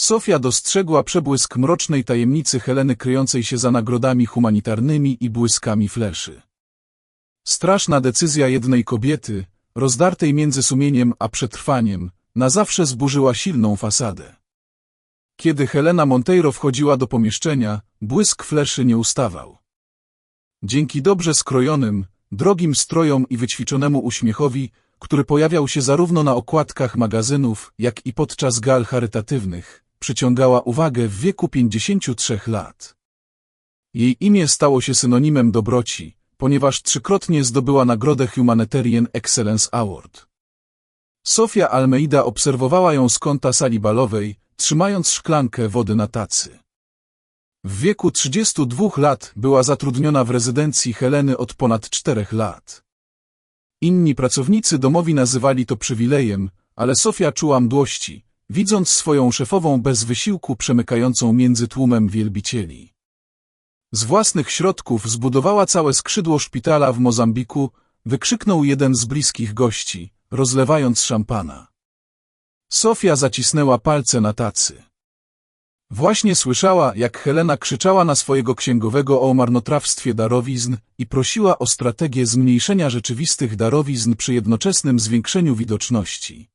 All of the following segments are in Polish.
Sofia dostrzegła przebłysk mrocznej tajemnicy Heleny kryjącej się za nagrodami humanitarnymi i błyskami fleszy. Straszna decyzja jednej kobiety, rozdartej między sumieniem a przetrwaniem, na zawsze zburzyła silną fasadę. Kiedy Helena Monteiro wchodziła do pomieszczenia, błysk fleszy nie ustawał. Dzięki dobrze skrojonym, drogim strojom i wyćwiczonemu uśmiechowi, który pojawiał się zarówno na okładkach magazynów, jak i podczas gal charytatywnych, przyciągała uwagę w wieku 53 lat. Jej imię stało się synonimem dobroci, ponieważ trzykrotnie zdobyła nagrodę Humanitarian Excellence Award. Sofia Almeida obserwowała ją z kąta sali balowej, trzymając szklankę wody na tacy. W wieku 32 lat była zatrudniona w rezydencji Heleny od ponad czterech lat. Inni pracownicy domowi nazywali to przywilejem, ale Sofia czuła mdłości, widząc swoją szefową bez wysiłku przemykającą między tłumem wielbicieli. Z własnych środków zbudowała całe skrzydło szpitala w Mozambiku, wykrzyknął jeden z bliskich gości, rozlewając szampana. Sofia zacisnęła palce na tacy. Właśnie słyszała, jak Helena krzyczała na swojego księgowego o marnotrawstwie darowizn i prosiła o strategię zmniejszenia rzeczywistych darowizn przy jednoczesnym zwiększeniu widoczności.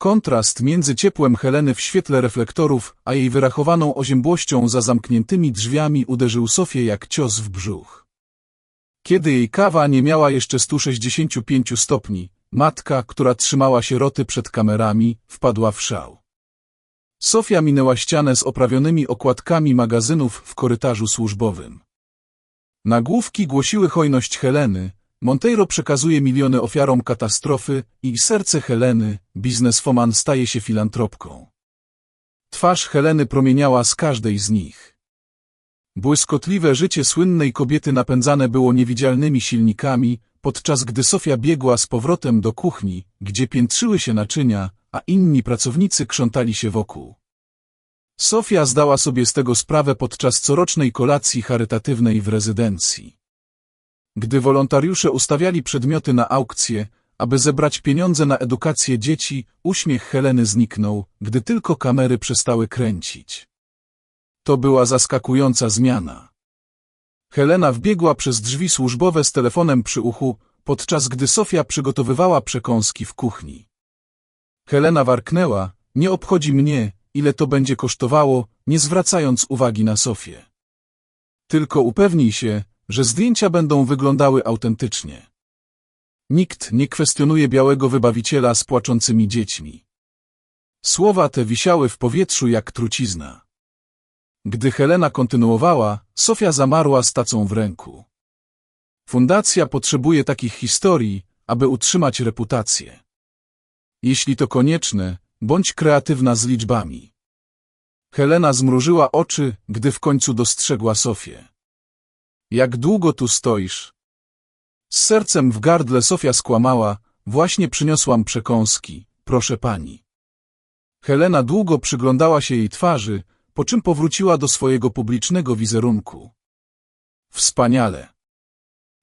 Kontrast między ciepłem Heleny w świetle reflektorów, a jej wyrachowaną oziębłością za zamkniętymi drzwiami uderzył Sofię jak cios w brzuch. Kiedy jej kawa nie miała jeszcze 165 stopni, matka, która trzymała sieroty przed kamerami, wpadła w szał. Sofia minęła ścianę z oprawionymi okładkami magazynów w korytarzu służbowym. Nagłówki głosiły hojność Heleny, Monteiro przekazuje miliony ofiarom katastrofy i serce Heleny, bizneswoman staje się filantropką. Twarz Heleny promieniała z każdej z nich. Błyskotliwe życie słynnej kobiety napędzane było niewidzialnymi silnikami, podczas gdy Sofia biegła z powrotem do kuchni, gdzie piętrzyły się naczynia, a inni pracownicy krzątali się wokół. Sofia zdała sobie z tego sprawę podczas corocznej kolacji charytatywnej w rezydencji. Gdy wolontariusze ustawiali przedmioty na aukcję, aby zebrać pieniądze na edukację dzieci, uśmiech Heleny zniknął, gdy tylko kamery przestały kręcić. To była zaskakująca zmiana. Helena wbiegła przez drzwi służbowe z telefonem przy uchu, podczas gdy Sofia przygotowywała przekąski w kuchni. Helena warknęła, nie obchodzi mnie, ile to będzie kosztowało, nie zwracając uwagi na Sofię. Tylko upewnij się, że zdjęcia będą wyglądały autentycznie. Nikt nie kwestionuje białego wybawiciela z płaczącymi dziećmi. Słowa te wisiały w powietrzu jak trucizna. Gdy Helena kontynuowała, Sofia zamarła z tacą w ręku. Fundacja potrzebuje takich historii, aby utrzymać reputację. Jeśli to konieczne, bądź kreatywna z liczbami. Helena zmrużyła oczy, gdy w końcu dostrzegła Sofię. Jak długo tu stoisz? Z sercem w gardle Sofia skłamała, właśnie przyniosłam przekąski, proszę pani. Helena długo przyglądała się jej twarzy, po czym powróciła do swojego publicznego wizerunku. Wspaniale.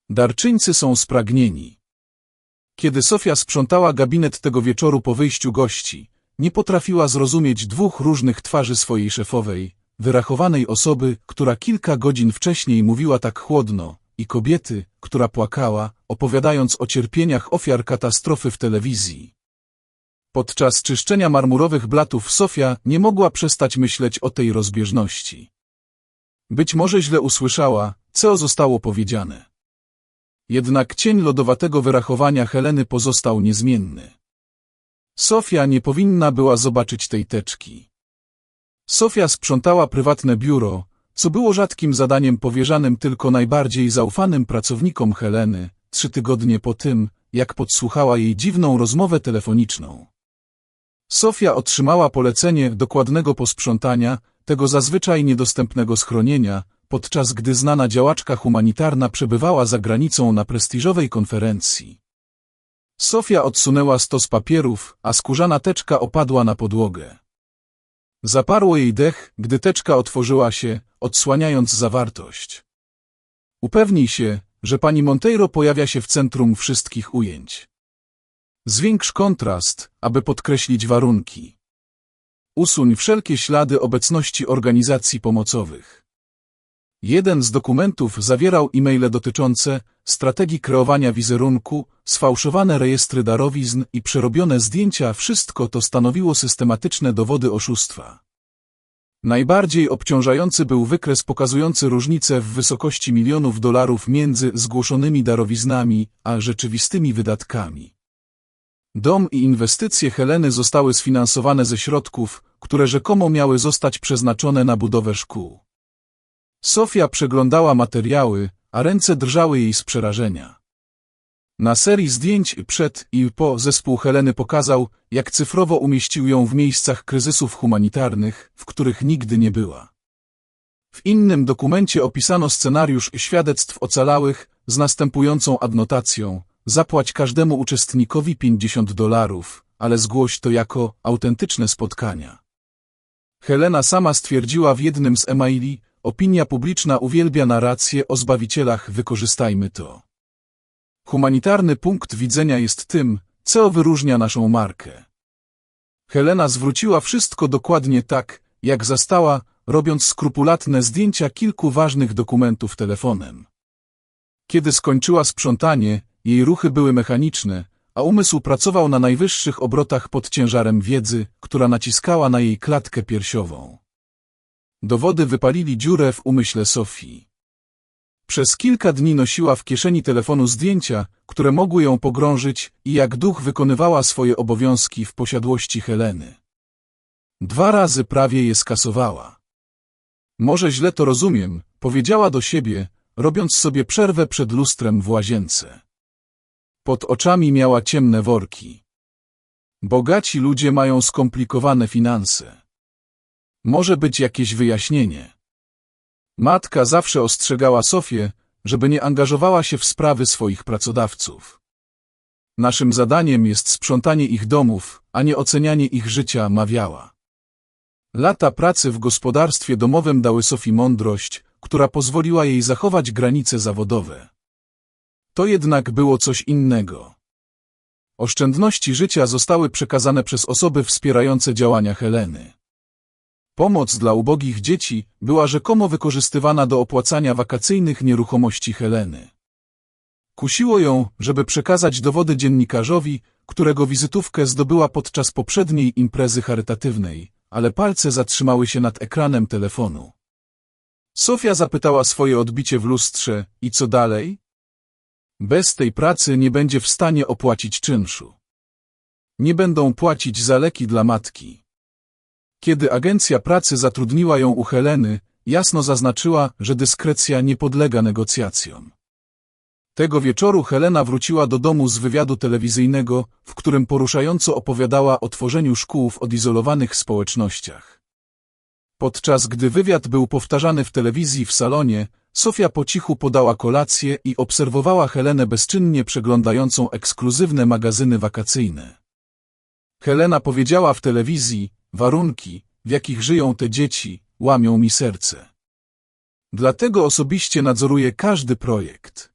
Darczyńcy są spragnieni. Kiedy Sofia sprzątała gabinet tego wieczoru po wyjściu gości, nie potrafiła zrozumieć dwóch różnych twarzy swojej szefowej, wyrachowanej osoby, która kilka godzin wcześniej mówiła tak chłodno, i kobiety, która płakała, opowiadając o cierpieniach ofiar katastrofy w telewizji. Podczas czyszczenia marmurowych blatów Sofia nie mogła przestać myśleć o tej rozbieżności. Być może źle usłyszała, co zostało powiedziane. Jednak cień lodowatego wyrachowania Heleny pozostał niezmienny. Sofia nie powinna była zobaczyć tej teczki. Sofia sprzątała prywatne biuro, co było rzadkim zadaniem powierzanym tylko najbardziej zaufanym pracownikom Heleny, trzy tygodnie po tym, jak podsłuchała jej dziwną rozmowę telefoniczną. Sofia otrzymała polecenie dokładnego posprzątania tego zazwyczaj niedostępnego schronienia, podczas gdy znana działaczka humanitarna przebywała za granicą na prestiżowej konferencji. Sofia odsunęła stos papierów, a skórzana teczka opadła na podłogę. Zaparło jej dech, gdy teczka otworzyła się, odsłaniając zawartość. Upewnij się, że pani Monteiro pojawia się w centrum wszystkich ujęć. Zwiększ kontrast, aby podkreślić warunki. Usuń wszelkie ślady obecności organizacji pomocowych. Jeden z dokumentów zawierał e-maile dotyczące strategii kreowania wizerunku, sfałszowane rejestry darowizn i przerobione zdjęcia. Wszystko to stanowiło systematyczne dowody oszustwa. Najbardziej obciążający był wykres pokazujący różnicę w wysokości milionów dolarów między zgłoszonymi darowiznami a rzeczywistymi wydatkami. Dom i inwestycje Heleny zostały sfinansowane ze środków, które rzekomo miały zostać przeznaczone na budowę szkół. Sofia przeglądała materiały, a ręce drżały jej z przerażenia. Na serii zdjęć przed i po zespół Heleny pokazał, jak cyfrowo umieścił ją w miejscach kryzysów humanitarnych, w których nigdy nie była. W innym dokumencie opisano scenariusz świadectw ocalałych z następującą adnotacją Zapłać każdemu uczestnikowi 50 dolarów, ale zgłoś to jako autentyczne spotkania. Helena sama stwierdziła w jednym z e-maili, opinia publiczna uwielbia narrację o zbawicielach, wykorzystajmy to. Humanitarny punkt widzenia jest tym, co wyróżnia naszą markę. Helena zwróciła wszystko dokładnie tak, jak zastała, robiąc skrupulatne zdjęcia kilku ważnych dokumentów telefonem. Kiedy skończyła sprzątanie, jej ruchy były mechaniczne, a umysł pracował na najwyższych obrotach pod ciężarem wiedzy, która naciskała na jej klatkę piersiową. Dowody wypalili dziurę w umyśle Sofii. Przez kilka dni nosiła w kieszeni telefonu zdjęcia, które mogły ją pogrążyć i jak duch wykonywała swoje obowiązki w posiadłości Heleny. Dwa razy prawie je skasowała. Może źle to rozumiem, powiedziała do siebie, robiąc sobie przerwę przed lustrem w łazience. Pod oczami miała ciemne worki. Bogaci ludzie mają skomplikowane finanse. Może być jakieś wyjaśnienie. Matka zawsze ostrzegała Sofię, żeby nie angażowała się w sprawy swoich pracodawców. Naszym zadaniem jest sprzątanie ich domów, a nie ocenianie ich życia, mawiała. Lata pracy w gospodarstwie domowym dały Sofii mądrość, która pozwoliła jej zachować granice zawodowe. To jednak było coś innego. Oszczędności życia zostały przekazane przez osoby wspierające działania Heleny. Pomoc dla ubogich dzieci była rzekomo wykorzystywana do opłacania wakacyjnych nieruchomości Heleny. Kusiło ją, żeby przekazać dowody dziennikarzowi, którego wizytówkę zdobyła podczas poprzedniej imprezy charytatywnej, ale palce zatrzymały się nad ekranem telefonu. Sofia zapytała swoje odbicie w lustrze, i co dalej? Bez tej pracy nie będzie w stanie opłacić czynszu. Nie będą płacić za leki dla matki. Kiedy agencja pracy zatrudniła ją u Heleny, jasno zaznaczyła, że dyskrecja nie podlega negocjacjom. Tego wieczoru Helena wróciła do domu z wywiadu telewizyjnego, w którym poruszająco opowiadała o tworzeniu szkół w odizolowanych społecznościach. Podczas gdy wywiad był powtarzany w telewizji w salonie, Sofia po cichu podała kolację i obserwowała Helenę bezczynnie przeglądającą ekskluzywne magazyny wakacyjne. Helena powiedziała w telewizji, warunki, w jakich żyją te dzieci, łamią mi serce. Dlatego osobiście nadzoruję każdy projekt.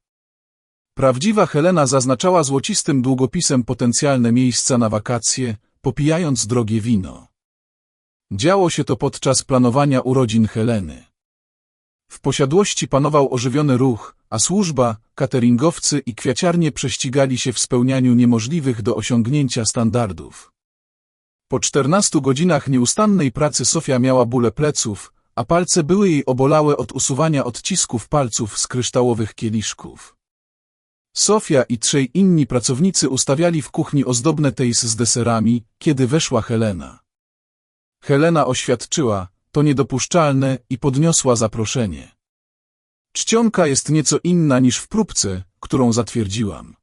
Prawdziwa Helena zaznaczała złocistym długopisem potencjalne miejsca na wakacje, popijając drogie wino. Działo się to podczas planowania urodzin Heleny. W posiadłości panował ożywiony ruch, a służba, cateringowcy i kwiaciarnie prześcigali się w spełnianiu niemożliwych do osiągnięcia standardów. Po czternastu godzinach nieustannej pracy Sofia miała bóle pleców, a palce były jej obolałe od usuwania odcisków palców z kryształowych kieliszków. Sofia i trzej inni pracownicy ustawiali w kuchni ozdobne tejs z deserami, kiedy weszła Helena. Helena oświadczyła, to niedopuszczalne i podniosła zaproszenie. Czcionka jest nieco inna niż w próbce, którą zatwierdziłam.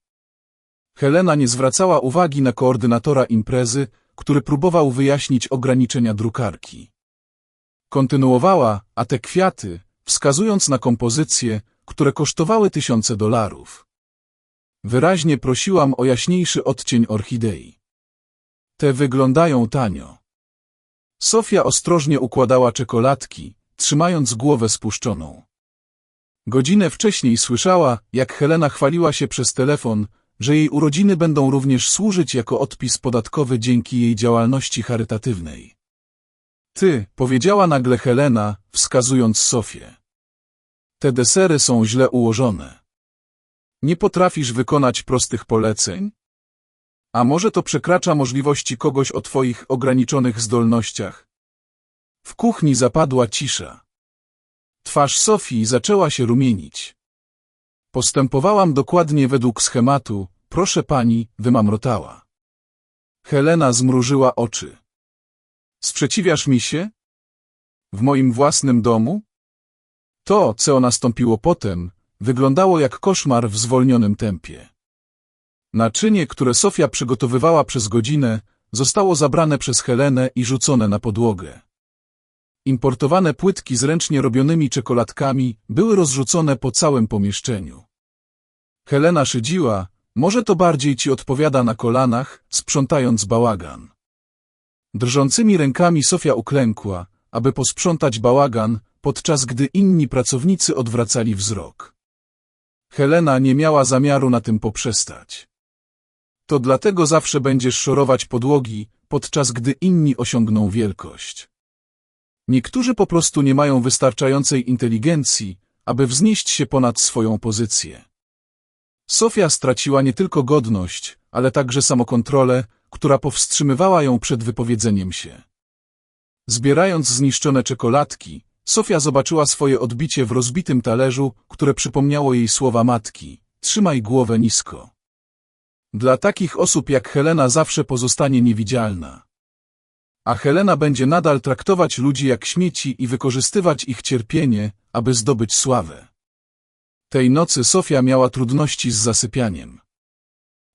Helena nie zwracała uwagi na koordynatora imprezy, który próbował wyjaśnić ograniczenia drukarki. Kontynuowała, a te kwiaty, wskazując na kompozycje, które kosztowały tysiące dolarów. Wyraźnie prosiłam o jaśniejszy odcień orchidei. Te wyglądają tanio. Sofia ostrożnie układała czekoladki, trzymając głowę spuszczoną. Godzinę wcześniej słyszała, jak Helena chwaliła się przez telefon, że jej urodziny będą również służyć jako odpis podatkowy dzięki jej działalności charytatywnej. Ty, powiedziała nagle Helena, wskazując Sofię. Te desery są źle ułożone. Nie potrafisz wykonać prostych poleceń? A może to przekracza możliwości kogoś o twoich ograniczonych zdolnościach? W kuchni zapadła cisza. Twarz Sofii zaczęła się rumienić. Postępowałam dokładnie według schematu, proszę pani, wymamrotała. Helena zmrużyła oczy. Sprzeciwiasz mi się? W moim własnym domu? To, co nastąpiło potem, wyglądało jak koszmar w zwolnionym tempie. Naczynie, które Sofia przygotowywała przez godzinę, zostało zabrane przez Helenę i rzucone na podłogę. Importowane płytki z ręcznie robionymi czekoladkami były rozrzucone po całym pomieszczeniu. Helena szydziła, może to bardziej ci odpowiada na kolanach, sprzątając bałagan. Drżącymi rękami Sofia uklękła, aby posprzątać bałagan, podczas gdy inni pracownicy odwracali wzrok. Helena nie miała zamiaru na tym poprzestać. To dlatego zawsze będziesz szorować podłogi, podczas gdy inni osiągną wielkość. Niektórzy po prostu nie mają wystarczającej inteligencji, aby wznieść się ponad swoją pozycję. Sofia straciła nie tylko godność, ale także samokontrolę, która powstrzymywała ją przed wypowiedzeniem się. Zbierając zniszczone czekoladki, Sofia zobaczyła swoje odbicie w rozbitym talerzu, które przypomniało jej słowa matki. Trzymaj głowę nisko. Dla takich osób jak Helena zawsze pozostanie niewidzialna. A Helena będzie nadal traktować ludzi jak śmieci i wykorzystywać ich cierpienie, aby zdobyć sławę. Tej nocy Sofia miała trudności z zasypianiem.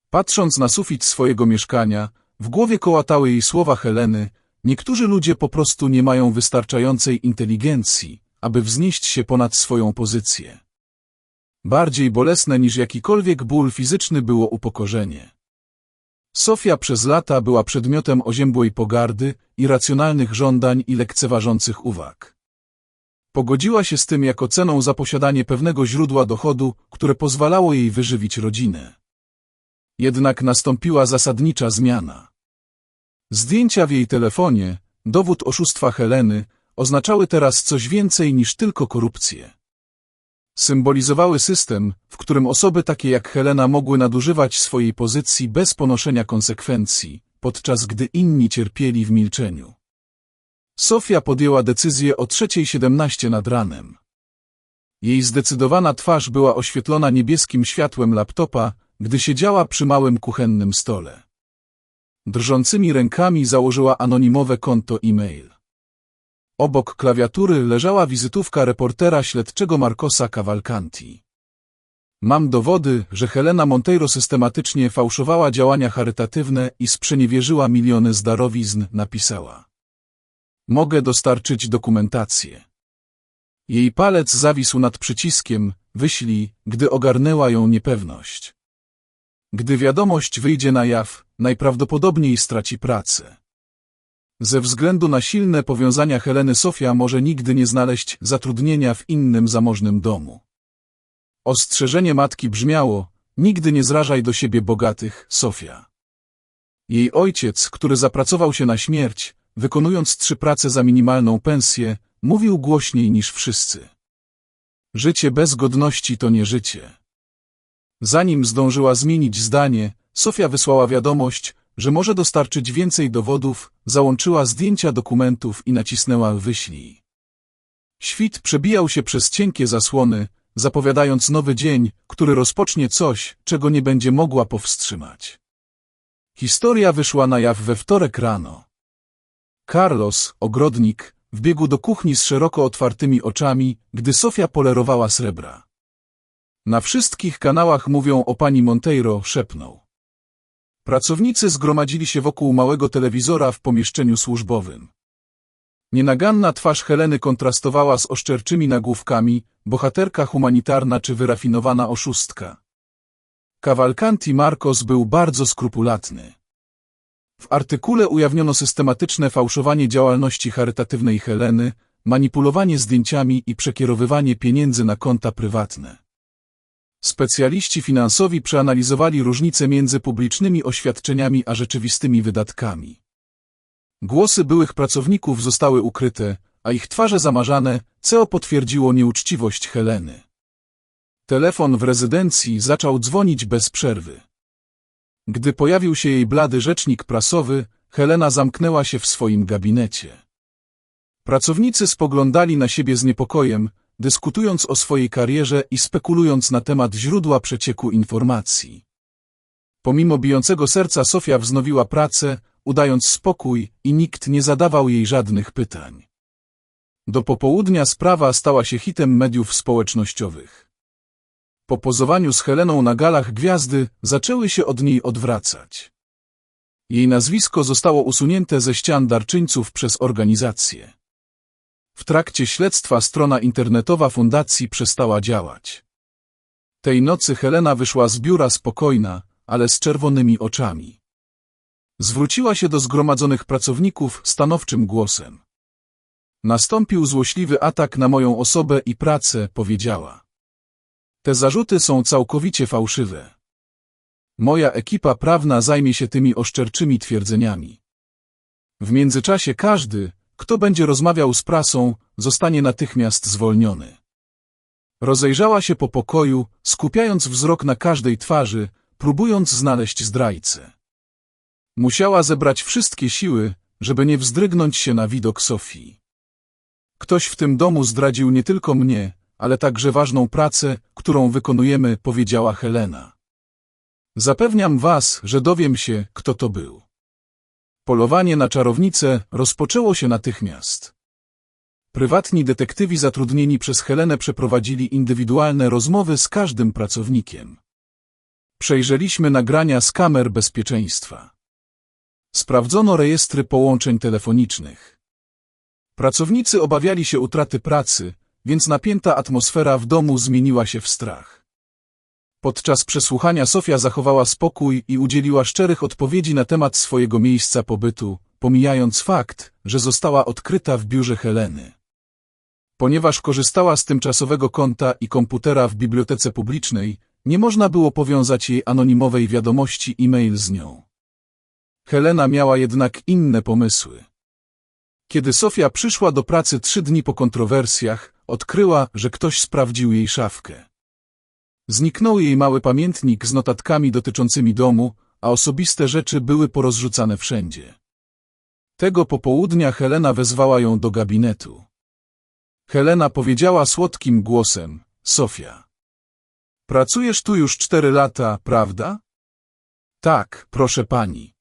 Patrząc na sufit swojego mieszkania, w głowie kołatały jej słowa Heleny, niektórzy ludzie po prostu nie mają wystarczającej inteligencji, aby wznieść się ponad swoją pozycję. Bardziej bolesne niż jakikolwiek ból fizyczny było upokorzenie. Sofia przez lata była przedmiotem oziębłej pogardy, irracjonalnych żądań i lekceważących uwag. Pogodziła się z tym jako ceną za posiadanie pewnego źródła dochodu, które pozwalało jej wyżywić rodzinę. Jednak nastąpiła zasadnicza zmiana. Zdjęcia w jej telefonie, dowód oszustwa Heleny, oznaczały teraz coś więcej niż tylko korupcję. Symbolizowały system, w którym osoby takie jak Helena mogły nadużywać swojej pozycji bez ponoszenia konsekwencji, podczas gdy inni cierpieli w milczeniu. Sofia podjęła decyzję o 3.17 nad ranem. Jej zdecydowana twarz była oświetlona niebieskim światłem laptopa, gdy siedziała przy małym kuchennym stole. Drżącymi rękami założyła anonimowe konto e-mail. Obok klawiatury leżała wizytówka reportera śledczego Marcosa Cavalcanti. Mam dowody, że Helena Monteiro systematycznie fałszowała działania charytatywne i sprzeniewierzyła miliony z darowizn, napisała. Mogę dostarczyć dokumentację. Jej palec zawisł nad przyciskiem, wyślij, gdy ogarnęła ją niepewność. Gdy wiadomość wyjdzie na jaw, najprawdopodobniej straci pracę. Ze względu na silne powiązania Heleny Sofia może nigdy nie znaleźć zatrudnienia w innym zamożnym domu. Ostrzeżenie matki brzmiało, nigdy nie zrażaj do siebie bogatych, Sofia. Jej ojciec, który zapracował się na śmierć, wykonując trzy prace za minimalną pensję, mówił głośniej niż wszyscy. Życie bez godności to nie życie. Zanim zdążyła zmienić zdanie, Sofia wysłała wiadomość, że może dostarczyć więcej dowodów, załączyła zdjęcia dokumentów i nacisnęła wyślij. Świt przebijał się przez cienkie zasłony, zapowiadając nowy dzień, który rozpocznie coś, czego nie będzie mogła powstrzymać. Historia wyszła na jaw we wtorek rano. Carlos, ogrodnik, wbiegł do kuchni z szeroko otwartymi oczami, gdy Sofia polerowała srebra. Na wszystkich kanałach mówią o pani Monteiro, szepnął. Pracownicy zgromadzili się wokół małego telewizora w pomieszczeniu służbowym. Nienaganna twarz Heleny kontrastowała z oszczerczymi nagłówkami, bohaterka humanitarna czy wyrafinowana oszustka. Cavalcanti Marcos był bardzo skrupulatny. W artykule ujawniono systematyczne fałszowanie działalności charytatywnej Heleny, manipulowanie zdjęciami i przekierowywanie pieniędzy na konta prywatne. Specjaliści finansowi przeanalizowali różnice między publicznymi oświadczeniami a rzeczywistymi wydatkami. Głosy byłych pracowników zostały ukryte, a ich twarze zamarzane, co potwierdziło nieuczciwość Heleny. Telefon w rezydencji zaczął dzwonić bez przerwy. Gdy pojawił się jej blady rzecznik prasowy, Helena zamknęła się w swoim gabinecie. Pracownicy spoglądali na siebie z niepokojem, dyskutując o swojej karierze i spekulując na temat źródła przecieku informacji. Pomimo bijącego serca Sofia wznowiła pracę, udając spokój i nikt nie zadawał jej żadnych pytań. Do popołudnia sprawa stała się hitem mediów społecznościowych. Po pozowaniu z Heleną na galach gwiazdy zaczęły się od niej odwracać. Jej nazwisko zostało usunięte ze ścian darczyńców przez organizację. W trakcie śledztwa strona internetowa fundacji przestała działać. Tej nocy Helena wyszła z biura spokojna, ale z czerwonymi oczami. Zwróciła się do zgromadzonych pracowników stanowczym głosem. Nastąpił złośliwy atak na moją osobę i pracę, powiedziała. Te zarzuty są całkowicie fałszywe. Moja ekipa prawna zajmie się tymi oszczerczymi twierdzeniami. W międzyczasie każdy, kto będzie rozmawiał z prasą, zostanie natychmiast zwolniony. Rozejrzała się po pokoju, skupiając wzrok na każdej twarzy, próbując znaleźć zdrajcę. Musiała zebrać wszystkie siły, żeby nie wzdrygnąć się na widok Sofii. Ktoś w tym domu zdradził nie tylko mnie, ale także ważną pracę, którą wykonujemy, powiedziała Helena. Zapewniam was, że dowiem się, kto to był. Polowanie na czarownicę rozpoczęło się natychmiast. Prywatni detektywi zatrudnieni przez Helenę przeprowadzili indywidualne rozmowy z każdym pracownikiem. Przejrzeliśmy nagrania z kamer bezpieczeństwa. Sprawdzono rejestry połączeń telefonicznych. Pracownicy obawiali się utraty pracy, więc napięta atmosfera w domu zmieniła się w strach. Podczas przesłuchania Sofia zachowała spokój i udzieliła szczerych odpowiedzi na temat swojego miejsca pobytu, pomijając fakt, że została odkryta w biurze Heleny. Ponieważ korzystała z tymczasowego konta i komputera w bibliotece publicznej, nie można było powiązać jej anonimowej wiadomości e-mail z nią. Helena miała jednak inne pomysły. Kiedy Sofia przyszła do pracy trzy dni po kontrowersjach, odkryła, że ktoś sprawdził jej szafkę. Zniknął jej mały pamiętnik z notatkami dotyczącymi domu, a osobiste rzeczy były porozrzucane wszędzie. Tego popołudnia Helena wezwała ją do gabinetu. Helena powiedziała słodkim głosem, Sofia. Pracujesz tu już cztery lata, prawda? Tak, proszę pani.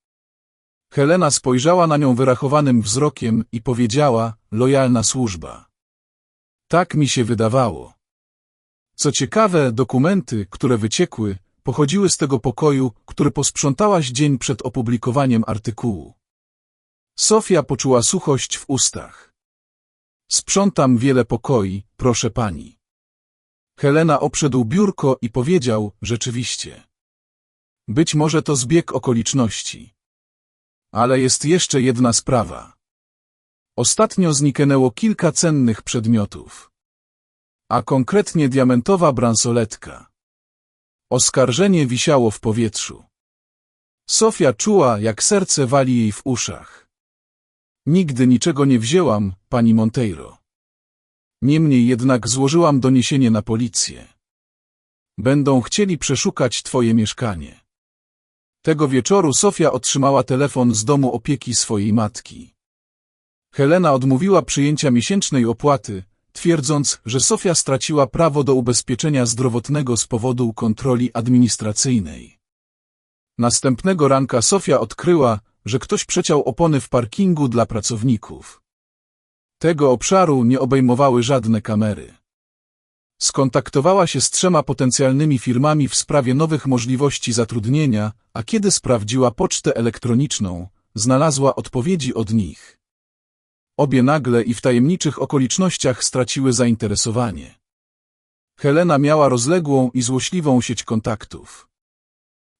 Helena spojrzała na nią wyrachowanym wzrokiem i powiedziała, lojalna służba. Tak mi się wydawało. Co ciekawe, dokumenty, które wyciekły, pochodziły z tego pokoju, który posprzątałaś dzień przed opublikowaniem artykułu. Sofia poczuła suchość w ustach. Sprzątam wiele pokoi, proszę pani. Helena obszedł biurko i powiedział, rzeczywiście. Być może to zbieg okoliczności. Ale jest jeszcze jedna sprawa. Ostatnio zniknęło kilka cennych przedmiotów. A konkretnie diamentowa bransoletka. Oskarżenie wisiało w powietrzu. Sofia czuła, jak serce wali jej w uszach. Nigdy niczego nie wzięłam, pani Monteiro. Niemniej jednak złożyłam doniesienie na policję. Będą chcieli przeszukać twoje mieszkanie. Tego wieczoru Sofia otrzymała telefon z domu opieki swojej matki. Helena odmówiła przyjęcia miesięcznej opłaty, twierdząc, że Sofia straciła prawo do ubezpieczenia zdrowotnego z powodu kontroli administracyjnej. Następnego ranka Sofia odkryła, że ktoś przeciął opony w parkingu dla pracowników. Tego obszaru nie obejmowały żadne kamery. Skontaktowała się z trzema potencjalnymi firmami w sprawie nowych możliwości zatrudnienia, a kiedy sprawdziła pocztę elektroniczną, znalazła odpowiedzi od nich. Obie nagle i w tajemniczych okolicznościach straciły zainteresowanie. Helena miała rozległą i złośliwą sieć kontaktów.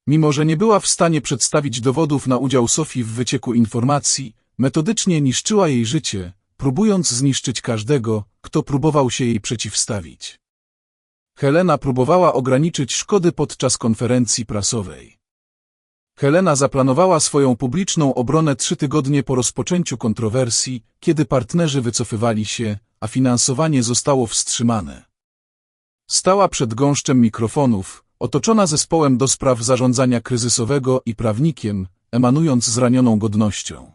Mimo, że nie była w stanie przedstawić dowodów na udział Sofii w wycieku informacji, metodycznie niszczyła jej życie, próbując zniszczyć każdego, kto próbował się jej przeciwstawić. Helena próbowała ograniczyć szkody podczas konferencji prasowej. Helena zaplanowała swoją publiczną obronę trzy tygodnie po rozpoczęciu kontrowersji, kiedy partnerzy wycofywali się, a finansowanie zostało wstrzymane. Stała przed gąszczem mikrofonów, otoczona zespołem do spraw zarządzania kryzysowego i prawnikiem, emanując zranioną godnością.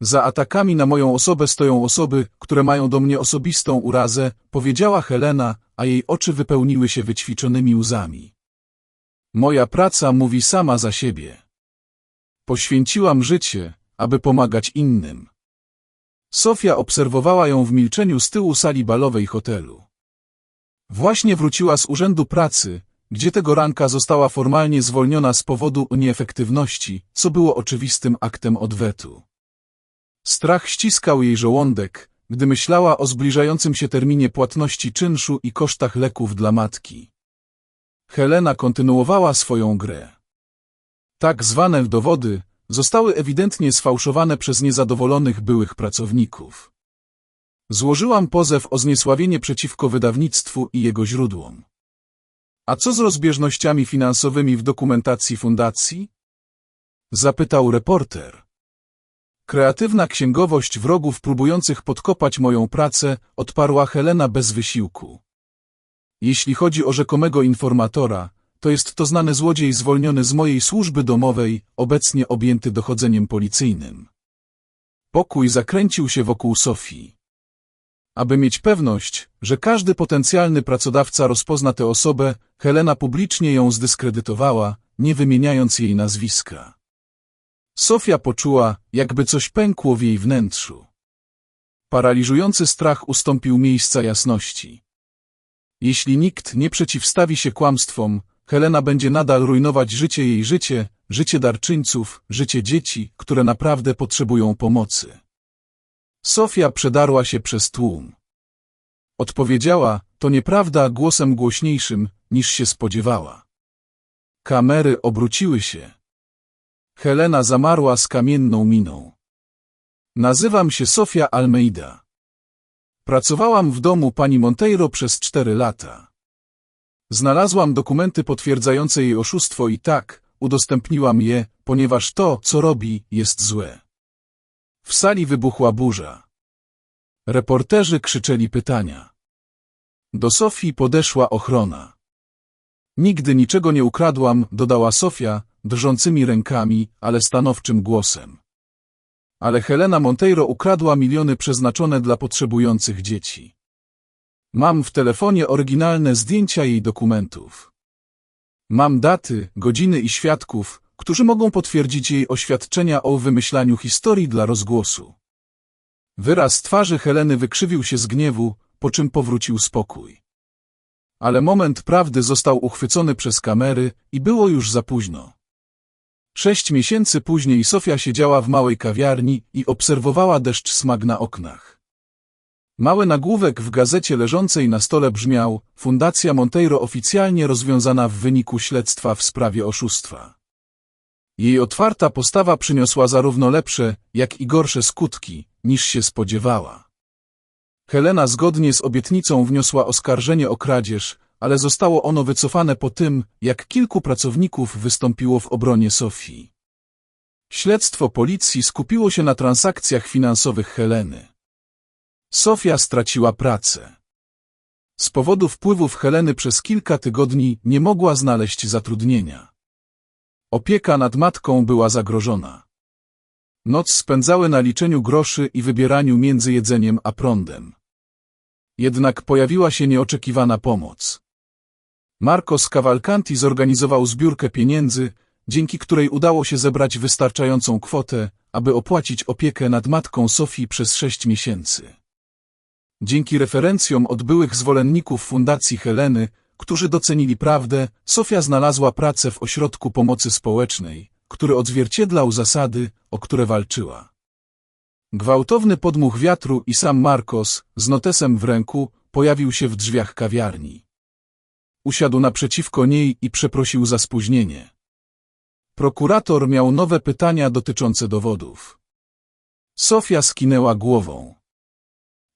Za atakami na moją osobę stoją osoby, które mają do mnie osobistą urazę, powiedziała Helena, a jej oczy wypełniły się wyćwiczonymi łzami. Moja praca mówi sama za siebie. Poświęciłam życie, aby pomagać innym. Sofia obserwowała ją w milczeniu z tyłu sali balowej hotelu. Właśnie wróciła z urzędu pracy, gdzie tego ranka została formalnie zwolniona z powodu nieefektywności, co było oczywistym aktem odwetu. Strach ściskał jej żołądek, gdy myślała o zbliżającym się terminie płatności czynszu i kosztach leków dla matki. Helena kontynuowała swoją grę. Tak zwane dowody zostały ewidentnie sfałszowane przez niezadowolonych byłych pracowników. Złożyłam pozew o zniesławienie przeciwko wydawnictwu i jego źródłom. A co z rozbieżnościami finansowymi w dokumentacji fundacji? Zapytał reporter. Kreatywna księgowość wrogów próbujących podkopać moją pracę, odparła Helena bez wysiłku. Jeśli chodzi o rzekomego informatora, to jest to znany złodziej zwolniony z mojej służby domowej, obecnie objęty dochodzeniem policyjnym. Pokój zakręcił się wokół Sofii. Aby mieć pewność, że każdy potencjalny pracodawca rozpozna tę osobę, Helena publicznie ją zdyskredytowała, nie wymieniając jej nazwiska. Sofia poczuła, jakby coś pękło w jej wnętrzu. Paraliżujący strach ustąpił miejsca jasności. Jeśli nikt nie przeciwstawi się kłamstwom, Helena będzie nadal rujnować życie jej życie, życie darczyńców, życie dzieci, które naprawdę potrzebują pomocy. Sofia przedarła się przez tłum. Odpowiedziała, to nieprawda głosem głośniejszym, niż się spodziewała. Kamery obróciły się. Helena zamarła z kamienną miną. Nazywam się Sofia Almeida. Pracowałam w domu pani Monteiro przez cztery lata. Znalazłam dokumenty potwierdzające jej oszustwo i tak, udostępniłam je, ponieważ to, co robi, jest złe. W sali wybuchła burza. Reporterzy krzyczeli pytania. Do Sofii podeszła ochrona. Nigdy niczego nie ukradłam, dodała Sofia, drżącymi rękami, ale stanowczym głosem. Ale Helena Monteiro ukradła miliony przeznaczone dla potrzebujących dzieci. Mam w telefonie oryginalne zdjęcia jej dokumentów. Mam daty, godziny i świadków, którzy mogą potwierdzić jej oświadczenia o wymyślaniu historii dla rozgłosu. Wyraz twarzy Heleny wykrzywił się z gniewu, po czym powrócił spokój. Ale moment prawdy został uchwycony przez kamery i było już za późno. Sześć miesięcy później Sofia siedziała w małej kawiarni i obserwowała deszcz smag na oknach. Mały nagłówek w gazecie leżącej na stole brzmiał Fundacja Monteiro oficjalnie rozwiązana w wyniku śledztwa w sprawie oszustwa. Jej otwarta postawa przyniosła zarówno lepsze, jak i gorsze skutki, niż się spodziewała. Helena zgodnie z obietnicą wniosła oskarżenie o kradzież, ale zostało ono wycofane po tym, jak kilku pracowników wystąpiło w obronie Sofii. Śledztwo policji skupiło się na transakcjach finansowych Heleny. Sofia straciła pracę. Z powodu wpływów Heleny przez kilka tygodni nie mogła znaleźć zatrudnienia. Opieka nad matką była zagrożona. Noc spędzały na liczeniu groszy i wybieraniu między jedzeniem a prądem. Jednak pojawiła się nieoczekiwana pomoc. Marcos Cavalcanti zorganizował zbiórkę pieniędzy, dzięki której udało się zebrać wystarczającą kwotę, aby opłacić opiekę nad matką Sofii przez sześć miesięcy. Dzięki referencjom od byłych zwolenników Fundacji Heleny, którzy docenili prawdę, Sofia znalazła pracę w ośrodku pomocy społecznej, który odzwierciedlał zasady, o które walczyła. Gwałtowny podmuch wiatru i sam Marcos, z notesem w ręku, pojawił się w drzwiach kawiarni. Usiadł naprzeciwko niej i przeprosił za spóźnienie. Prokurator miał nowe pytania dotyczące dowodów. Sofia skinęła głową.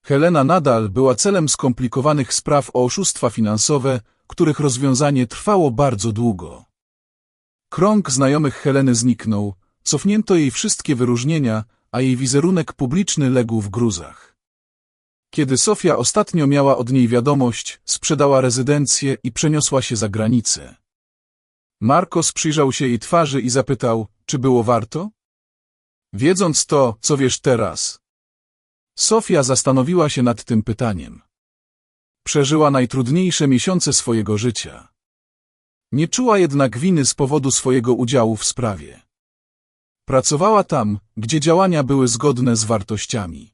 Helena nadal była celem skomplikowanych spraw o oszustwa finansowe, których rozwiązanie trwało bardzo długo. Krąg znajomych Heleny zniknął, cofnięto jej wszystkie wyróżnienia, a jej wizerunek publiczny legł w gruzach. Kiedy Sofia ostatnio miała od niej wiadomość, sprzedała rezydencję i przeniosła się za granicę. Marcos przyjrzał się jej twarzy i zapytał, czy było warto? Wiedząc to, co wiesz teraz. Sofia zastanowiła się nad tym pytaniem. Przeżyła najtrudniejsze miesiące swojego życia. Nie czuła jednak winy z powodu swojego udziału w sprawie. Pracowała tam, gdzie działania były zgodne z wartościami.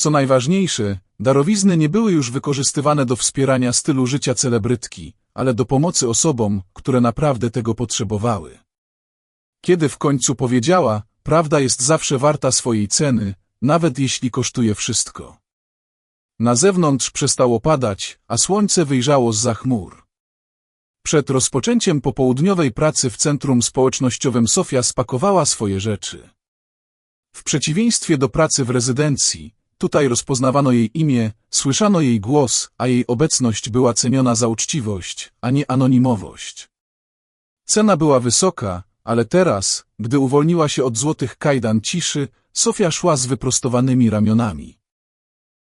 Co najważniejsze, darowizny nie były już wykorzystywane do wspierania stylu życia celebrytki, ale do pomocy osobom, które naprawdę tego potrzebowały. Kiedy w końcu powiedziała, prawda jest zawsze warta swojej ceny, nawet jeśli kosztuje wszystko. Na zewnątrz przestało padać, a słońce wyjrzało z za chmur. Przed rozpoczęciem popołudniowej pracy w centrum społecznościowym Sofia spakowała swoje rzeczy. W przeciwieństwie do pracy w rezydencji, tutaj rozpoznawano jej imię, słyszano jej głos, a jej obecność była ceniona za uczciwość, a nie anonimowość. Cena była wysoka, ale teraz, gdy uwolniła się od złotych kajdan ciszy, Sofia szła z wyprostowanymi ramionami.